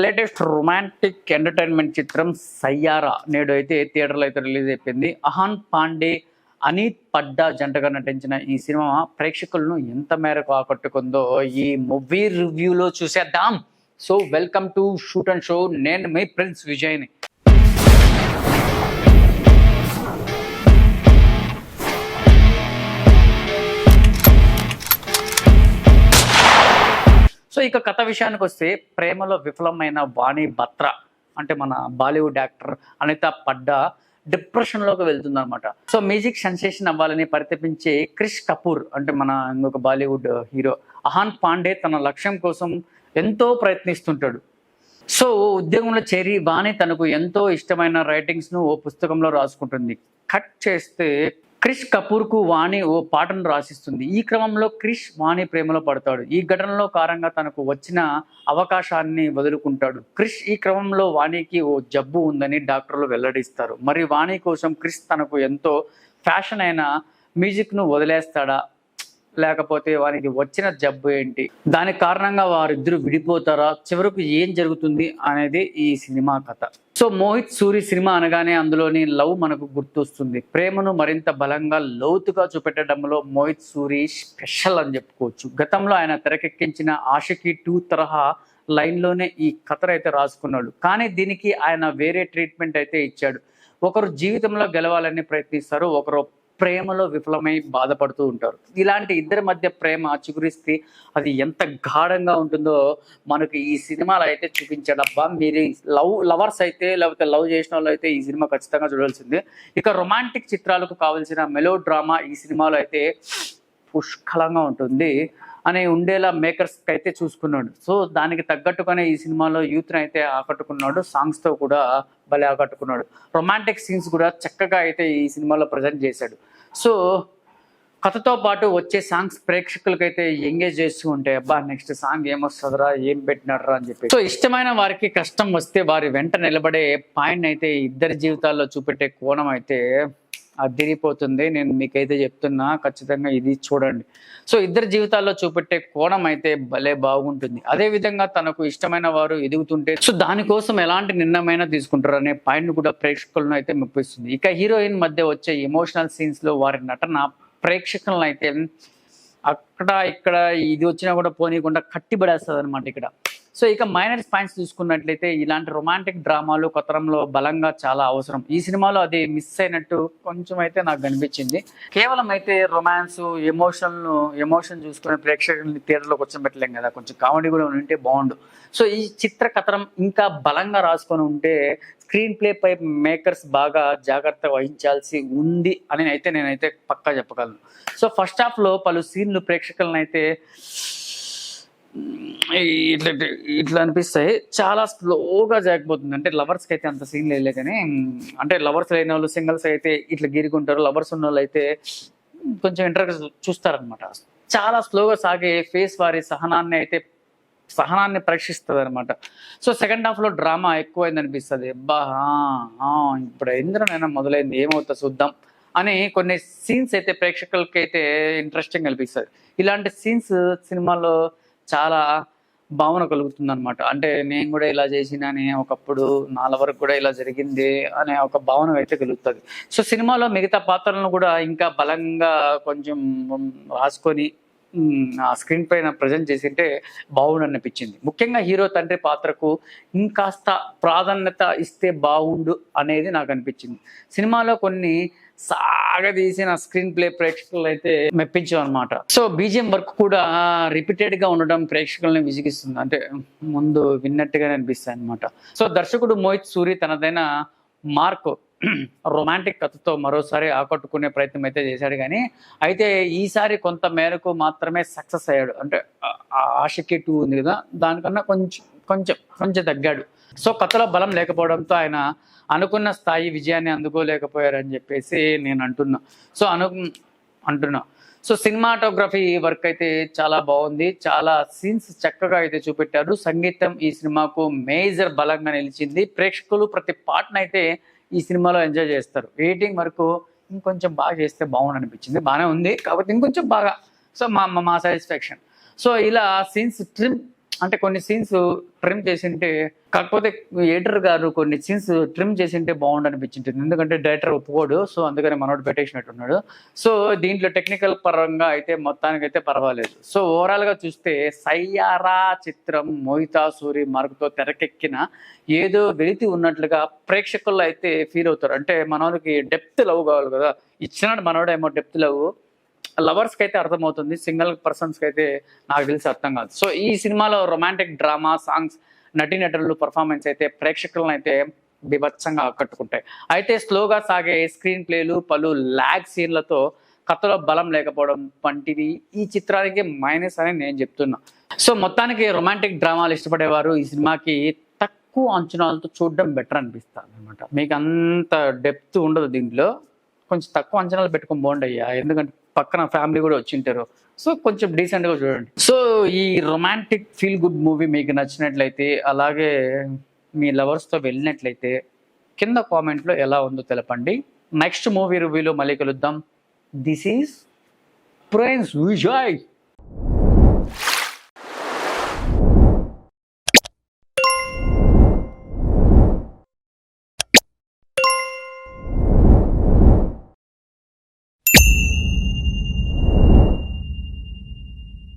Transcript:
Latest romantic entertainment చిత్రం సయ్యారా నేడు అయితే థియేటర్లో అయితే రిలీజ్ అయిపోయింది. అహాన్ పాండే అనీత్ పడ్డా జంటగా నటించిన ఈ సినిమా ప్రేక్షకులను ఎంత మేరకు ఆకట్టుకుందో ఈ మూవీ రివ్యూలో చూసేద్దాం. So welcome to shoot and show. నేను మీ ప్రిన్స్ విజయ్ని. ఇక కథ విషయానికి వస్తే ప్రేమలో విఫలమైన వాణి బత్ర అంటే మన బాలీవుడ్ యాక్టర్ అనిత పడ్డా డిప్రెషన్లోకి వెళ్తుందనమాట సో మ్యూజిక్ సెన్సేషన్ అవ్వాలని పరితపించే క్రిష్ కపూర్ అంటే మన ఇంకొక బాలీవుడ్ హీరో అహాన్ పాండే తన లక్ష్యం కోసం ఎంతో ప్రయత్నిస్తుంటాడు. సో ఉద్యోగంలో చేరి వాణి తనకు ఎంతో ఇష్టమైన రైటింగ్స్ను ఓ పుస్తకంలో రాసుకుంటుంది. కట్ చేస్తే క్రిష్ కపూర్కు వాణి ఓ పాటను రాసిస్తుంది. ఈ క్రమంలో క్రిష్ వాణి ప్రేమలో పడతాడు. ఈ ఘటనలో కారంగా తనకు వచ్చిన అవకాశాన్ని వదులుకుంటాడు. క్రిష్ ఈ క్రమంలో వాణికి ఓ జబ్బు ఉందని డాక్టర్లు వెల్లడిస్తారు. మరి వాణి కోసం క్రిష్ తనకు ఎంతో ఫ్యాషన్ అయిన మ్యూజిక్ను వదిలేస్తాడా? లేకపోతే వానికి వచ్చిన జబ్బు ఏంటి? దాని కారణంగా వారిద్దరు విడిపోతారా? చివరకు ఏం జరుగుతుంది అనేది ఈ సినిమా కథ. సో మోహిత్ సూరి సినిమా అనగానే అందులోని లవ్ మనకు గుర్తొస్తుంది. ప్రేమను మరింత బలంగా లోతుగా చూపెట్టడంలో మోహిత్ సూరి స్పెషల్ అని చెప్పుకోవచ్చు. గతంలో ఆయన తెరకెక్కించిన ఆషకి టూ తరహా లైన్లోనే ఈ కథను అయితే రాసుకున్నాడు. కానీ దీనికి ఆయన వేరే ట్రీట్మెంట్ అయితే ఇచ్చాడు. ఒకరు జీవితంలో గెలవాలని ప్రయత్నిస్తారు ఒకరు ప్రేమలో విఫలమై బాధపడుతూ ఉంటారు. ఇలాంటి ఇద్దరి మధ్య ప్రేమ చిగురిస్తే అది ఎంత గాఢంగా ఉంటుందో మనకి ఈ సినిమాలో అయితే చూపించడబ్బా. మీరు లవ్ లవర్స్ అయితే లేకపోతే లవ్ చేసిన వాళ్ళు అయితే ఈ సినిమా ఖచ్చితంగా చూడాల్సిందే. ఇక రొమాంటిక్ చిత్రాలకు కావాల్సిన మెలో డ్రామా ఈ సినిమాలో అయితే పుష్కలంగా ఉంటుంది అని ఉండేలా మేకర్స్ అయితే చూసుకున్నాడు. సో దానికి తగ్గట్టుగానే ఈ సినిమాలో యూత్ని అయితే ఆకట్టుకున్నాడు సాంగ్స్తో కూడా భలే ఆకట్టుకున్నాడు. రొమాంటిక్ సీన్స్ కూడా చక్కగా అయితే ఈ సినిమాలో ప్రజెంట్ చేశాడు. సో కథతో పాటు వచ్చే సాంగ్స్ ప్రేక్షకులకైతే ఎంగేజ్ చేస్తూ ఉంటాయి అబ్బా నెక్స్ట్ సాంగ్ ఏమొస్తుందిరా ఏం పెట్టినారా అని చెప్పి సో ఇష్టమైన వారికి కష్టం వస్తే వారి వెంట నిలబడే పాయింట్ అయితే ఇద్దరి జీవితాల్లో చూపెట్టే కోణం అయితే అదిరిపోతుంది. నేను మీకైతే చెప్తున్నా ఖచ్చితంగా ఇది చూడండి. సో ఇద్దరి జీవితాల్లో చూపెట్టే కోణం అయితే భలే బాగుంటుంది. అదే విధంగా తనకు ఇష్టమైన వారు ఎదుగుతుంటే సో దానికోసం ఎలాంటి నిర్ణయమైనా తీసుకుంటారు అనే పాయింట్ కూడా ప్రేక్షకులను అయితే మెప్పిస్తుంది. ఇక హీరోయిన్ మధ్య వచ్చే ఎమోషనల్ సీన్స్లో వారి నటన ప్రేక్షకులను అయితే అక్కడ ఇక్కడ ఇది వచ్చినా కూడా పోనీయకుండా కట్టిబడేస్తుంది అనమాట ఇక్కడ. సో ఇక మైనర్స్ పాయింట్స్ చూసుకున్నట్లయితే ఇలాంటి రొమాంటిక్ డ్రామాలు కొత్తరంలో బలంగా చాలా అవసరం. ఈ సినిమాలో అది మిస్ అయినట్టు కొంచెం అయితే నాకు కనిపించింది కేవలం అయితే రొమాన్స్ ఎమోషన్ ఎమోషన్ చూసుకునే ప్రేక్షకుల్ని థియేటర్లో కూర్చోబెట్టలేం కదా కొంచెం కామెడీ కూడా ఉంటే బాగుండు. సో ఈ చిత్ర కథనం ఇంకా బలంగా రాసుకొని ఉంటే స్క్రీన్ ప్లే పై మేకర్స్ బాగా జాగ్రత్త వహించాల్సి ఉంది అని అయితే నేనైతే పక్కా చెప్పగలను. సో ఫస్ట్ హాఫ్లో పలు సీన్లు ప్రేక్షకులను అయితే ఇట్లా ఇట్లా అనిపిస్తాయి. చాలా స్లోగా జాగిపోతుంది అంటే లవర్స్కి అయితే అంత సీన్ లేదు కానీ అంటే లవర్స్ లేని వాళ్ళు సింగిల్స్ అయితే ఇట్లా గీరుకుంటారు. లవర్స్ ఉన్న వాళ్ళు అయితే కొంచెం ఇంట్రెస్ట్ చూస్తారనమాట చాలా స్లోగా సాగే ఫేస్ వారి సహనాన్ని అయితే సహనాన్ని పరీక్షిస్తుంది అనమాట సో సెకండ్ హాఫ్లో డ్రామా ఎక్కువైంది అనిపిస్తుంది. బా ఇప్పుడు ఇంద్రనైనా మొదలైంది? ఏమవుతా చూద్దాం అని కొన్ని సీన్స్ అయితే ప్రేక్షకులకి అయితే ఇంట్రెస్టింగ్ అనిపిస్తుంది. ఇలాంటి సీన్స్ సినిమాలో చాలా భావన కలుగుతుంది అనమాట అంటే నేను కూడా ఇలా చేసినని ఒకప్పుడు నాల వరకు కూడా ఇలా జరిగింది అనే ఒక భావన అయితే కలుగుతుంది. సో సినిమాలో మిగతా పాత్రలను కూడా ఇంకా బలంగా కొంచెం రాసుకొని స్క్రీన్ పైన ప్రజెంట్ చేసింటే బాగుండు అనిపించింది ముఖ్యంగా హీరో తండ్రి పాత్రకు ఇంకాస్త ప్రాధాన్యత ఇస్తే బాగుండు అనేది నాకు అనిపించింది సినిమాలో కొన్ని సాగదీసిన స్క్రీన్ ప్లే ప్రేక్షకులు అయితే అనమాట సో బీజిఎం వర్క్ కూడా రిపీటెడ్గా ఉండడం ప్రేక్షకుల్ని విసిగిస్తుంది. అంటే ముందు విన్నట్టుగానే అనిపిస్తాయి అనమాట సో దర్శకుడు మోహిత్ సూరి తనదైన మార్క్ రొమాంటిక్ కథతో మరోసారి ఆకట్టుకునే ప్రయత్నం అయితే చేశాడు కానీ అయితే ఈసారి కొంత మేరకు మాత్రమే సక్సెస్ అయ్యాడు. అంటే ఆశకి టూ ఉంది కదా దానికన్నా కొంచెం కొంచెం కొంచెం తగ్గాడు. సో కథలో బలం లేకపోవడంతో ఆయన అనుకున్న స్థాయి విజయాన్ని అందుకోలేకపోయారని చెప్పేసి నేను అంటున్నా. సో అను అంటున్నా. సో సినిమాటోగ్రఫీ వర్క్ అయితే చాలా బాగుంది. చాలా సీన్స్ చక్కగా అయితే చూపెట్టారు సంగీతం ఈ సినిమాకు మేజర్ బలంగా నిలిచింది. ప్రేక్షకులు ప్రతి పాటనైతే అయితే ఈ సినిమాలో ఎంజాయ్ చేస్తారు. రేటింగ్ వరకు ఇంకొంచెం బాగా చేస్తే బాగుండు అనిపించింది. బాగానే ఉంది. కాకపోతే ఇంకొంచెం బాగా. సో మా మా- మా సాటిస్ఫాక్షన్ సో ఇలా సీన్స్ ట్రిమ్ అంటే కొన్ని సీన్స్ ట్రిమ్ చేసింటే కాకపోతే ఎడిటర్ గారు కొన్ని సీన్స్ ట్రిమ్ చేసింటే బాగుండు అనిపించింది ఎందుకంటే డైరెక్టర్ ఒప్పుకోడు సో అందుకని మనోడు పెట్టేసినట్టున్నాడు. సో దీంట్లో టెక్నికల్ పరంగా అయితే మొత్తానికి అయితే పర్వాలేదు. సో ఓవరాల్గా చూస్తే సయ్యారా చిత్రం మోహితా సూరి మార్కుతో తెరకెక్కిన ఏదో వెలితి ఉన్నట్లుగా ప్రేక్షకుల్లో అయితే ఫీల్ అవుతారు. అంటే మనోడికి డెప్త్ లవ్ కావాలి కదా. ఇచ్చినాడు మనోడేమో డెప్త్ లవ్ లవర్స్కి అయితే అర్థమవుతుంది సింగిల్ పర్సన్స్కి అయితే నాకు తెలిసి అర్థం కాదు. సో ఈ సినిమాలో రొమాంటిక్ డ్రామా సాంగ్స్ నటీనటులు పర్ఫార్మెన్స్ అయితే ప్రేక్షకులను అయితే బీభత్సంగా ఆకట్టుకుంటాయి. అయితే స్లోగా సాగే స్క్రీన్ ప్లేలు పలు ల్యాగ్ సీన్లతో కథలో బలం లేకపోవడం వంటిది ఈ చిత్రానికి మైనస్ అని నేను చెప్తున్నా. సో మొత్తానికి రొమాంటిక్ డ్రామాలు ఇష్టపడేవారు ఈ సినిమాకి తక్కువ అంచనాలతో చూడడం బెటర్ అనిపిస్తుంది అనమాట మీకు అంత డెప్త్ ఉండదు దీంట్లో. కొంచెం తక్కువ అంచనాలు పెట్టుకొని బాగుండయ్యా ఎందుకంటే పక్కన ఫ్యామిలీ కూడా వచ్చింటారు సో కొంచెం డీసెంట్గా చూడండి. సో ఈ రొమాంటిక్ ఫీల్ గుడ్ మూవీ మీకు నచ్చినట్లయితే అలాగే మీ లవర్స్తో వెళ్ళినట్లయితే కింద కామెంట్లో ఎలా ఉందో తెలపండి. నెక్స్ట్ మూవీ రివ్యూలో మళ్ళీ కలుద్దాం. This is ప్రైన్స్ Vijay